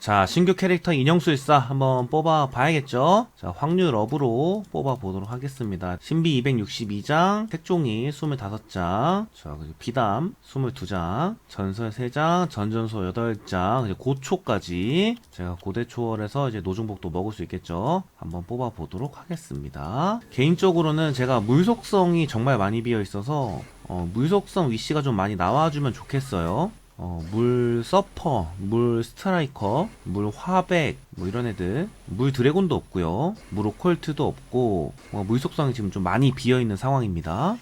자, 신규 캐릭터 인형술사 한번 뽑아 봐야겠죠? 자, 확률 업으로 뽑아 보도록 하겠습니다. 신비 262장, 색종이 25장, 자, 그리고 비담 22장, 전설 3장, 전전소 8장, 이제 고초까지 제가 고대 초월해서 이제 노중복도 먹을 수 있겠죠? 한번 뽑아 보도록 하겠습니다. 개인적으로는 제가 물속성이 정말 많이 비어 있어서 어, 물속성 위시가 좀 많이 나와주면 좋겠어요. 어, 물 서퍼, 물 스트라이커, 물 화백, 뭐 이런 애들. 물 드래곤도 없고요. 물 오컬트도 없고, 어, 물 속성이 지금 좀 많이 비어 있는 상황입니다.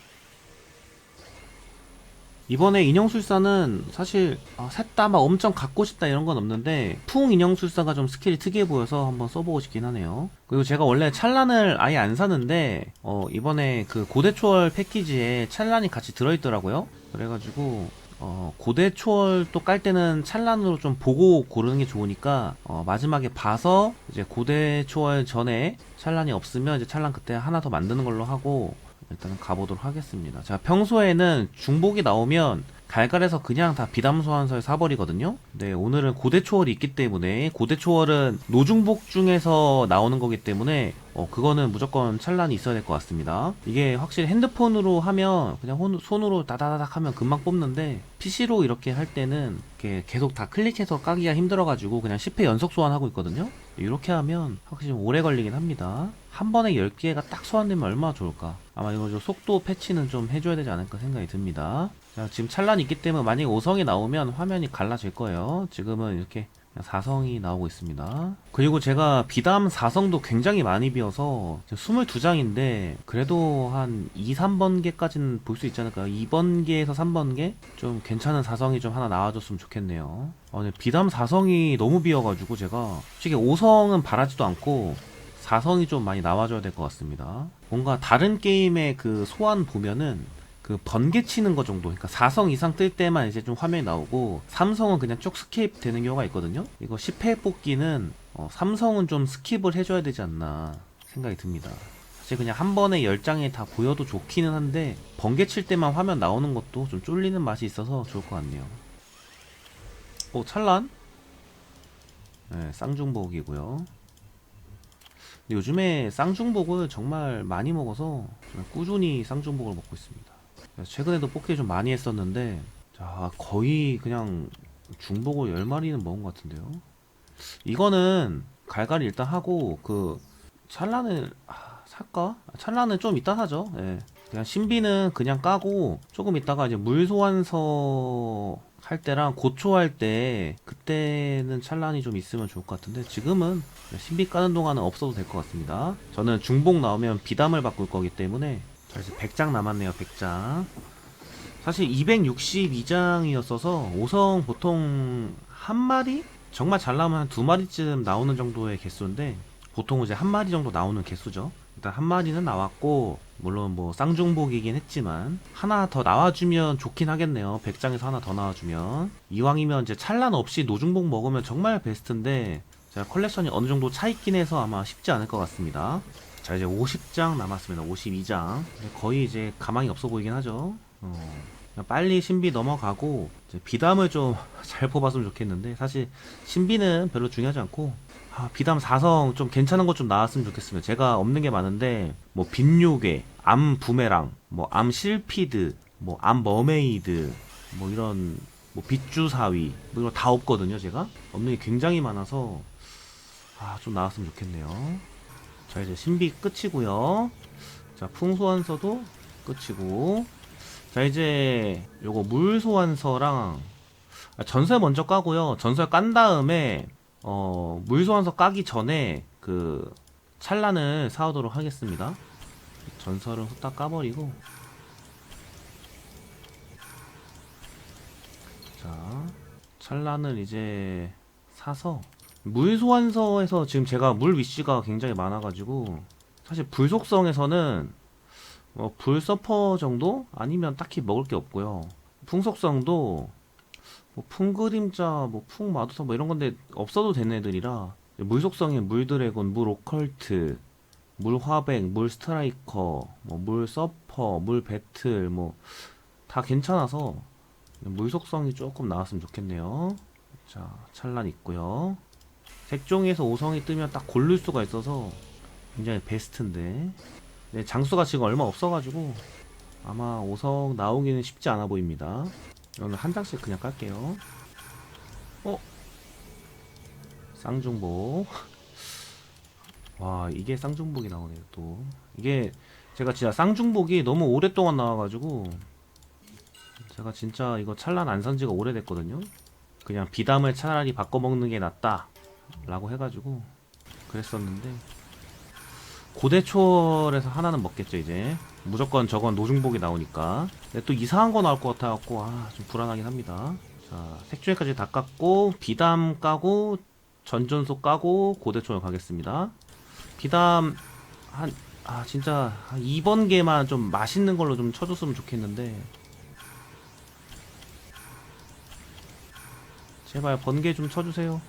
이번에 인형술사는 사실 아, 셋다 막 엄청 갖고 싶다 이런 건 없는데 풍 인형술사가 좀 스킬이 특이해 보여서 한번 써보고 싶긴 하네요. 그리고 제가 원래 찰란을 아예 안 사는데 어, 이번에 그 고대 초월 패키지에 찰란이 같이 들어있더라고요. 그래가지고 어, 고대 초월 또 깔 때는 찰란으로 좀 보고 고르는 게 좋으니까 어, 마지막에 봐서 이제 고대 초월 전에 찰란이 없으면 이제 찰란 그때 하나 더 만드는 걸로 하고 일단은 가보도록 하겠습니다. 자, 평소에는 중복이 나오면 갈갈에서 그냥 다 비담 소환서에 사버리거든요. 네, 오늘은 고대 초월이 있기 때문에 고대 초월은 노중복 중에서 나오는 거기 때문에 어, 그거는 무조건 찰란이 있어야 될 것 같습니다. 이게 확실히 핸드폰으로 하면 그냥 혼- 손으로 다다다닥 하면 금방 뽑는데 PC로 이렇게 할 때는 이렇게 계속 다 클릭해서 까기가 힘들어가지고 그냥 10회 연속 소환하고 있거든요. 이렇게 하면 확실히 좀 오래 걸리긴 합니다. 한 번에 10개가 딱 소환되면 얼마나 좋을까. 아마 이거 좀 속도 패치는 좀 해줘야 되지 않을까 생각이 듭니다. 자, 지금 찰란이 있기 때문에 만약에 5성이 나오면 화면이 갈라질 거예요. 지금은 이렇게 4성이 나오고 있습니다. 그리고 제가 비담 4성도 굉장히 많이 비어서 22장인데 그래도 한 2, 3번계까지는 볼 수 있지 않을까요? 2번계에서 3번계? 좀 괜찮은 4성이 좀 하나 나와줬으면 좋겠네요. 어, 근데 비담 4성이 너무 비어가지고 제가 솔직히 5성은 바라지도 않고 4성이 좀 많이 나와줘야 될 것 같습니다. 뭔가 다른 게임의 그 소환 보면은 그 번개 치는 거 정도. 그러니까 4성 이상 뜰 때만 이제 좀 화면이 나오고 3성은 그냥 쭉 스킵 되는 경우가 있거든요. 이거 10회 뽑기는 어, 3성은 좀 스킵을 해줘야 되지 않나 생각이 듭니다. 사실 그냥 한 번에 10장이 다 보여도 좋기는 한데 번개 칠 때만 화면 나오는 것도 좀 쫄리는 맛이 있어서 좋을 것 같네요. 오 찰란? 네, 쌍중복이고요. 근데 요즘에 쌍중복을 정말 많이 먹어서 정말 꾸준히 쌍중복을 먹고 있습니다. 최근에도 뽑기 좀 많이 했었는데 자 거의 그냥 중복을 10마리는 먹은 것 같은데요. 이거는 갈갈이 일단 하고 그 찰란을 아, 살까? 찰란은 좀 이따 사죠. 예. 그냥 신비는 그냥 까고 조금 있다가 이제 물 소환서 할 때랑 고초할 때 그때는 찰란이 좀 있으면 좋을 것 같은데 지금은 신비 까는 동안은 없어도 될 것 같습니다. 저는 중복 나오면 비담을 바꿀 거기 때문에 자 이제 100장 남았네요. 100장. 사실 262장이었어서 5성 보통 한 마리 정말 잘 나오면 한 두 마리쯤 나오는 정도의 개수인데 보통 이제 한 마리 정도 나오는 개수죠. 일단 한 마리는 나왔고 물론 뭐 쌍중복이긴 했지만 하나 더 나와주면 좋긴 하겠네요. 100장에서 하나 더 나와주면 이왕이면 이제 찰란 없이 노중복 먹으면 정말 베스트인데 제가 컬렉션이 어느 정도 차 있긴 해서 아마 쉽지 않을 것 같습니다. 자 이제 50장 남았습니다. 52장 거의 이제 가망이 없어 보이긴 하죠. 어, 빨리 신비 넘어가고 비담을 좀 잘 뽑았으면 좋겠는데 사실 신비는 별로 중요하지 않고 아, 비담 4성 좀 괜찮은 것 좀 나왔으면 좋겠습니다. 제가 없는 게 많은데 뭐 빈요괴, 암 부메랑, 뭐 암 실피드, 뭐 암 머메이드, 뭐 이런 뭐 빗주 사위 뭐 이런 다 없거든요. 제가 없는 게 굉장히 많아서 아 좀 나왔으면 좋겠네요. 자 이제 신비 끝이고요. 자 풍소환서도 끝이고 자 이제 요거 물소환서랑 아, 전설 먼저 까고요. 전설 깐 다음에 어 물소환서 까기 전에 그 찰란을 사오도록 하겠습니다. 전설은 후딱 까버리고 자 찰란을 이제 사서 물 소환서에서 지금 제가 물 위치가 굉장히 많아가지고 사실 불 속성에서는 뭐 불서퍼 정도 아니면 딱히 먹을 게 없고요. 풍 속성도 뭐 풍그림자, 뭐 풍마도사 뭐 이런 건데 없어도 되는 애들이라 물 속성에 물드래곤, 물 오컬트, 물 화백, 물 스트라이커, 뭐 물 서퍼, 물 배틀 뭐 다 괜찮아서 물 속성이 조금 나왔으면 좋겠네요. 자, 찰란 있고요. 색종이에서 5성이 뜨면 딱 고를 수가 있어서 굉장히 베스트인데. 네, 장수가 지금 얼마 없어가지고 아마 5성 나오기는 쉽지 않아 보입니다. 오늘 한 장씩 그냥 깔게요. 어? 쌍중복. 와 이게 쌍중복이 나오네요 또. 이게 제가 진짜 쌍중복이 너무 오랫동안 나와가지고 제가 진짜 이거 찰란 안 산지가 오래됐거든요. 그냥 비담을 차라리 바꿔먹는 게 낫다 라고 해가지고 그랬었는데 고대초월에서 하나는 먹겠죠 이제. 무조건 저건 노중복이 나오니까. 근데 또 이상한 거 나올 것 같아갖고 아 좀 불안하긴 합니다. 자 색조에까지 다 깠고 비담 까고 전전소 까고 고대초월 가겠습니다. 비담 한 아 진짜 한 2번 개만 좀 맛있는 걸로 좀 쳐줬으면 좋겠는데. 제발 번개 좀 쳐주세요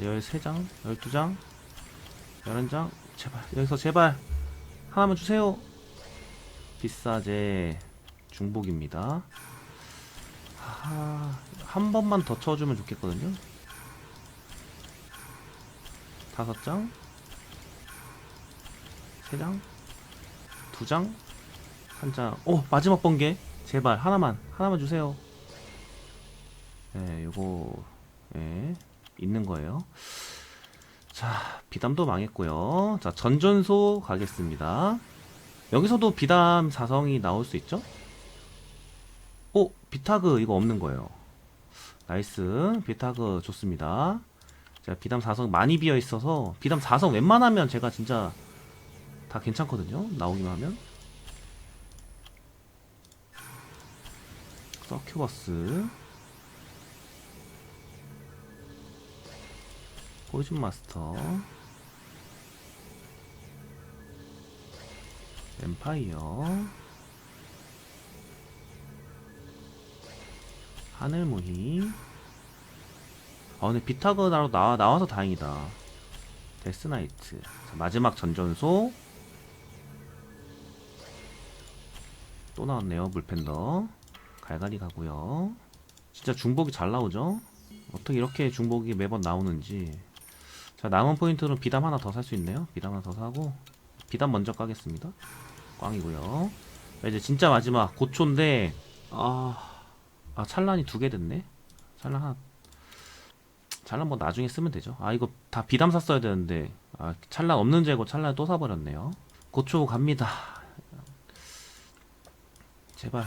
자 13장 12장 11장 제발 여기서 제발 하나만 주세요 비싸제 중복입니다 아, 한 번만 더 쳐주면 좋겠거든요 다섯 장, 세 장, 두 장, 한 장. 오 마지막 번개 제발 하나만 하나만 주세요. 네, 요거 예 있는 거예요. 자 비담도 망했고요. 자 전전소 가겠습니다. 여기서도 비담 사성이 나올 수 있죠? 오 비타그 이거 없는 거예요. 나이스 비타그 좋습니다. 제가 비담 4성 많이 비어 있어서 비담 4성 웬만하면 제가 진짜 다 괜찮거든요. 나오기만 하면. 서큐버스 포이즌 마스터. 엠파이어. 하늘무희 아 근데 비타그 나로 나와, 나와서 다행이다. 데스나이트. 자, 마지막 전전소. 또 나왔네요 물팬더. 갈갈이 가고요. 진짜 중복이 잘 나오죠? 어떻게 이렇게 중복이 매번 나오는지 자 남은 포인트로 비담 하나 더 살 수 있네요 비담 하나 더 사고 비담 먼저 까겠습니다 꽝이고요 자, 이제 진짜 마지막 고초인데 아, 아 찰란이 두 개 됐네 찰란 하나 찰란 뭐 나중에 쓰면 되죠. 아 이거 다 비담 샀어야 되는데 아 찰란 없는 재고 찰란 또 사버렸네요. 고초 갑니다. 제발.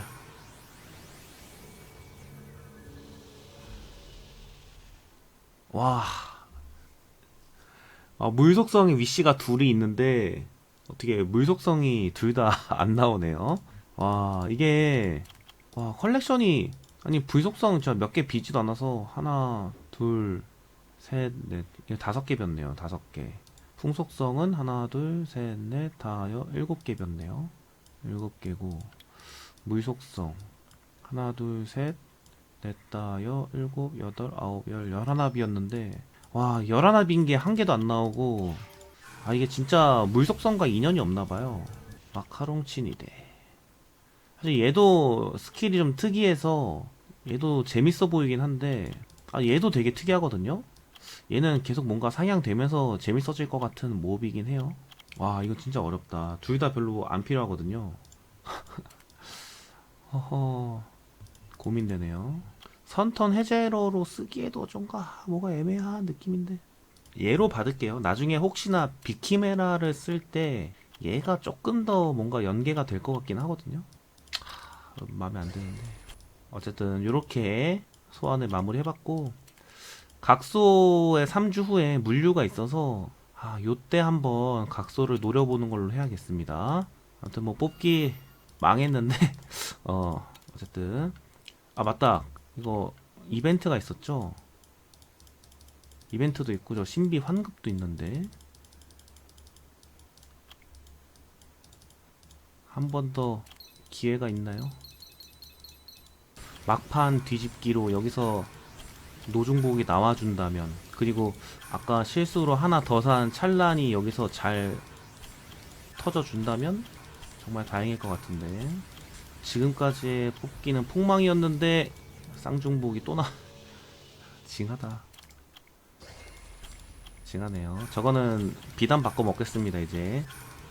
와. 아 물 속성이 위시가 둘이 있는데 어떻게 물 속성이 둘 다 안 나오네요. 와 이게 와 컬렉션이 아니 불 속성 진짜 몇 개 비지도 않아서 하나 둘 셋, 넷, 이거 다섯 개 변네요. 다섯 개. 풍속성은 하나, 둘, 셋, 넷, 다, 여, 일곱 개 변네요. 일곱 개고. 물 속성. 하나, 둘, 셋, 넷, 다, 여, 일곱, 여덟, 아홉, 열, 열하나 비였는데, 와, 열하나 빈게 한 개도 안 나오고, 아, 이게 진짜 물속성과 인연이 없나봐요. 마카롱 친이대. 사실 얘도 스킬이 좀 특이해서, 얘도 재밌어 보이긴 한데, 아, 얘도 되게 특이하거든요? 얘는 계속 뭔가 상향되면서 재밌어질 것 같은 모업이긴 해요. 와, 이거 진짜 어렵다. 둘 다 별로 안 필요하거든요. 허허, 고민되네요. 선턴 해제러로 쓰기에도 좀가 뭐가 애매한 느낌인데. 얘로 받을게요. 나중에 혹시나 비키메라를 쓸 때 얘가 조금 더 뭔가 연계가 될 것 같긴 하거든요. 하, 마음에 안 드는데. 어쨌든 이렇게 소환을 마무리해봤고 각소의 3주 후에 물류가 있어서 아, 요때 한번 각소를 노려보는 걸로 해야겠습니다. 아무튼 뭐 뽑기 망했는데 어 어쨌든 아 맞다 이거 이벤트가 있었죠. 이벤트도 있고 저 신비 환급도 있는데 한 번 더 기회가 있나요? 막판 뒤집기로 여기서 노중복이 나와준다면 그리고 아까 실수로 하나 더산 찰란이 여기서 잘 터져준다면 정말 다행일 것 같은데 지금까지의 뽑기는 폭망이었는데 쌍중복이 또 나 징하다 징하네요. 저거는 비단 바꿔 먹겠습니다, 이제.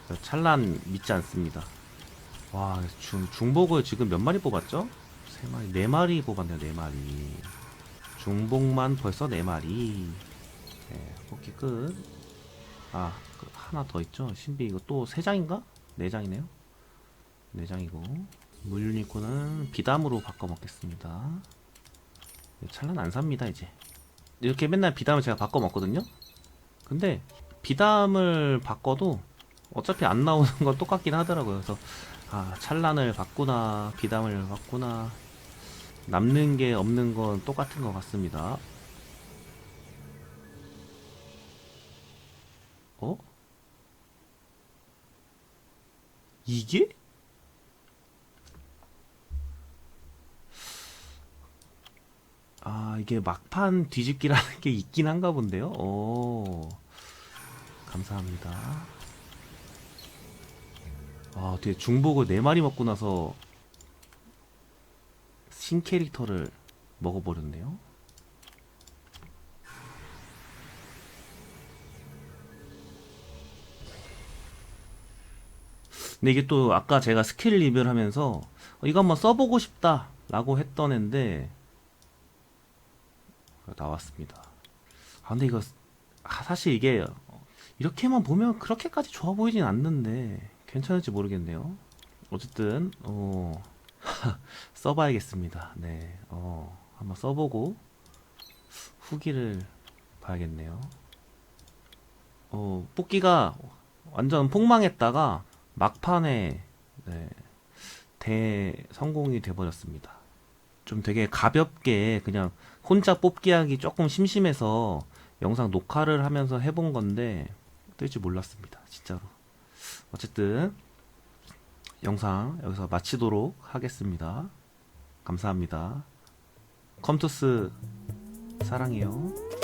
저 찰란 믿지 않습니다. 와, 중, 중복을 지금 몇 마리 뽑았죠? 세 마리, 네 마리 뽑았네요, 네 마리. 중복만 벌써 네 마리. 네, 뽑기 끝. 아, 그 하나 더 있죠? 신비 이거 또 세 장인가? 네 장이네요. 네 장이고. 물 유니코는 비담으로 바꿔 먹겠습니다. 찰란 안 삽니다, 이제. 이렇게 맨날 비담을 제가 바꿔 먹거든요? 근데 비담을 바꿔도 어차피 안 나오는 건 똑같긴 하더라고요. 그래서 아 찰란을 바꾸나 비담을 바꾸나 남는 게 없는 건 똑같은 것 같습니다. 어? 이게? 아 이게 막판 뒤집기라는 게 있긴 한가 본데요. 오 감사합니다. 아, 되게 중복을 4마리 먹고 나서 신 캐릭터를 먹어버렸네요. 근데 이게 또 아까 제가 스킬 리뷰를 하면서 어, 이거 한번 써보고 싶다 라고 했던 앤데 나왔습니다. 아, 근데 이거 아, 사실 이게 이렇게만 보면 그렇게까지 좋아 보이진 않는데 괜찮을지 모르겠네요. 어쨌든 어, 써봐야겠습니다. 네, 어, 한번 써보고 후기를 봐야겠네요. 어, 뽑기가 완전 폭망했다가 막판에 네, 대성공이 돼버렸습니다. 좀 되게 가볍게 그냥 혼자 뽑기 하기 조금 심심해서 영상 녹화를 하면서 해본 건데 뜰줄 몰랐습니다. 진짜로. 어쨌든 영상 여기서 마치도록 하겠습니다. 감사합니다. 컴투스 사랑해요.